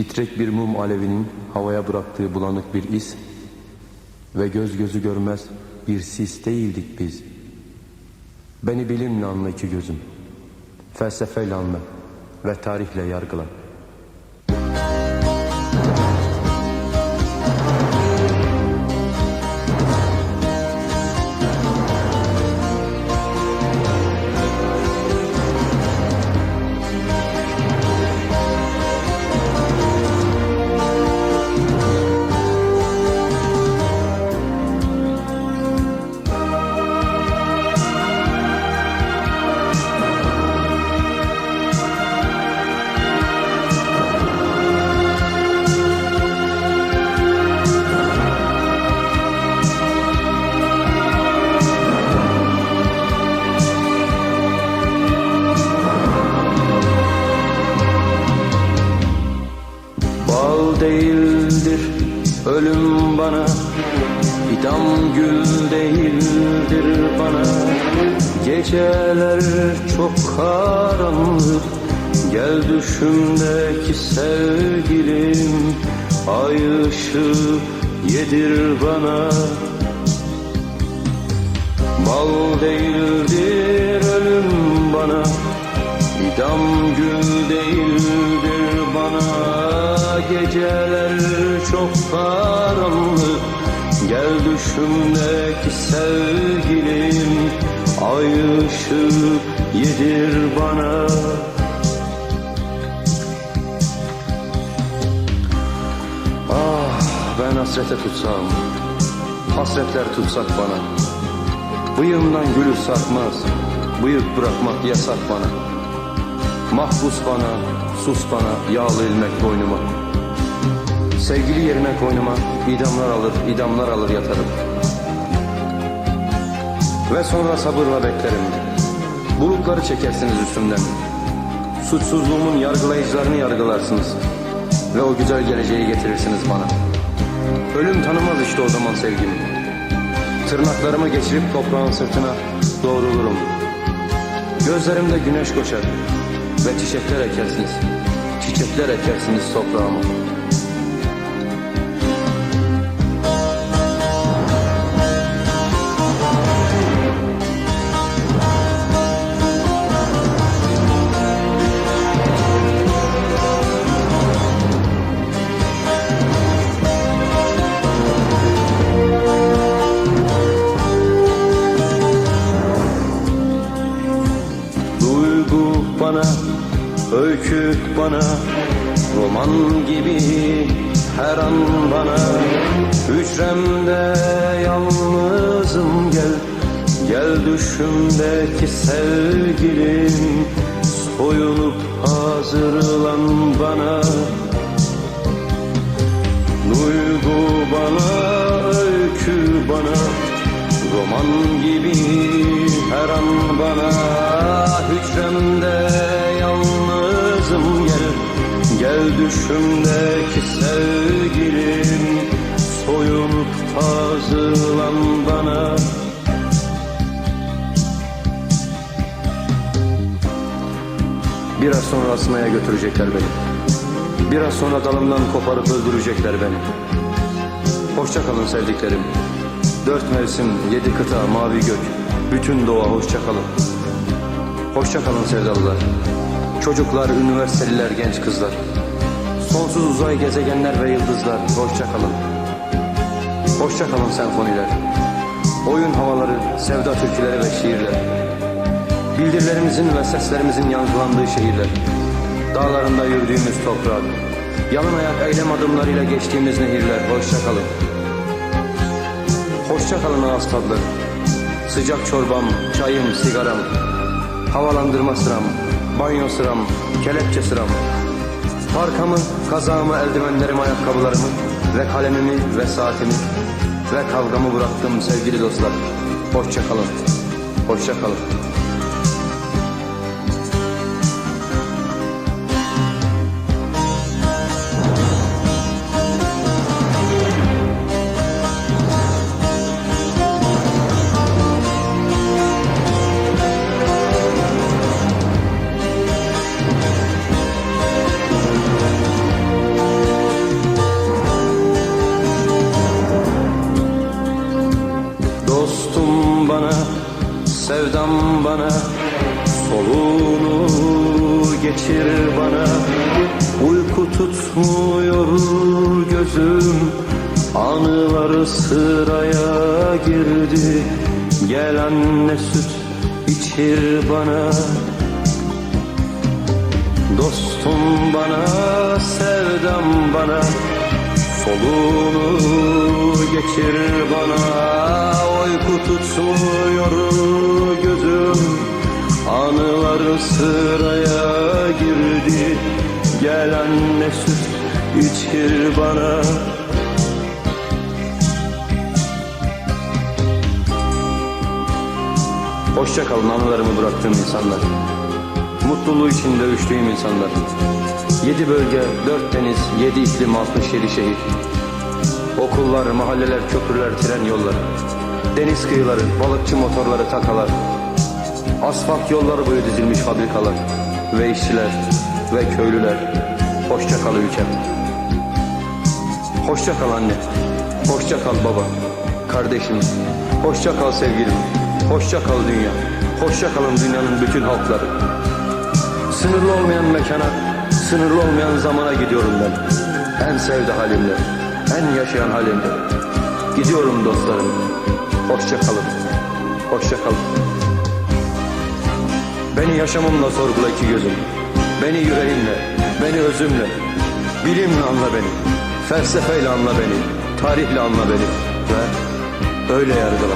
Titrek bir mum alevinin havaya bıraktığı bulanık bir iz ve göz gözü görmez bir sis değildik biz. Beni bilimle anla iki gözüm, felsefeyle anla ve tarihle yargıla. İdam gül değildir bana. Geceler çok karanlık. Gel düşümdeki sevgilim. Ay ışığı yedir bana. Bal değildir ölüm bana. İdam gül değildir bana. Geceler çok karanlık düşümdeki sevgilim Ay ışığı yedir bana. Ah ben hasrete tutsam Hasretler tutsak bana. Bıyığımdan gülü sarkmaz Bıyık bırakmak yasak bana. Mahpus bana, sus bana Yağlı ilmek boynuma Sevgili yerine koynuma idamlar alır, idamlar alır yatarım Ve sonra sabırla beklerim Bulutları çekersiniz üstümden Suçsuzluğumun yargılayıcılarını yargılarsınız Ve o güzel geleceği getirirsiniz bana Ölüm tanımaz işte o zaman sevgimi Tırnaklarımı geçirip toprağın sırtına doğrulurum. Gözlerimde güneş koşar ve çiçekler ekersiniz. Çiçekler ekersiniz toprağıma. Öykü bana Roman gibi her an bana. Hücremde yalnızım gel Gel düşümdeki sevgilim. Soyunup hazırlan bana. Duygu bana, öykü bana. Roman gibi her an bana düşümdeki sevgilim Soyunup hazırlan bana. Biraz sonra asmaya götürecekler beni. Biraz sonra dalımdan koparıp öldürecekler beni. Hoşça kalın sevdiklerim. Dört mevsim, yedi kıta, mavi gök. Bütün doğa hoşça kalın. Hoşça kalın sevdalılar. Çocuklar, üniversiteliler, genç kızlar Sonsuz uzay gezegenler ve yıldızlar. Hoşça kalın. Hoşça kalın senfoniler. Oyun havaları, sevda türküleri ve şiirler. Bildirilerimizin ve seslerimizin yankılandığı şehirler. Dağlarında yürüdüğümüz toprak. Yalın ayak eylem adımlarıyla geçtiğimiz nehirler. Hoşça kalın. Hoşça kalın ağız tadları Sıcak çorbam, çayım, sigaram. Havalandırma sıram, banyo sıram, kelepçe sıram Parkamı, kazağımı, eldivenlerimi, ayakkabılarımı Ve kalemimi ve saatimi Ve kavgamı bıraktım sevgili dostlar. Hoşça kalın, hoşça kalın Sevdam bana soluğunu geçir bana. Uyku tutmuyor gözüm. Anılar sıraya girdi. Gel anne süt içir bana. Dostum bana, sevdam bana Soluğunu geçir bana tutmuyor gözüm. Anılar sıraya girdi. Gel anne süt içir bana. Hoşça kalın anılarımı bıraktığım insanlar. Mutluluğu içinde üçlüyüm insanlar. Yedi bölge, dört deniz, yedi iklim, altmış yedi şehir. Okullar, mahalleler, köprüler, tren yolları Deniz kıyıları, balıkçı motorları, takalar. Asfalt yolları boyu dizilmiş fabrikalar Ve işçiler ve köylüler. Hoşça kal ülkem. Hoşça kal anne. Hoşça kal baba. Kardeşim. Hoşça kal sevgilim. Hoşça kal dünya. Hoşça kalın dünyanın bütün halkları. Sınırlı olmayan mekana Sınırlı olmayan zamana gidiyorum ben. En sevdi halimle En yaşayan halimle Gidiyorum dostlarım. Hoşça kalın. Hoşça kalın. Beni yaşamımla sorgula iki gözüm. Beni yüreğimle, beni özümle. Bilimle anla beni. Felsefeyle anla beni. Tarihle anla beni. Ve öyle yargıla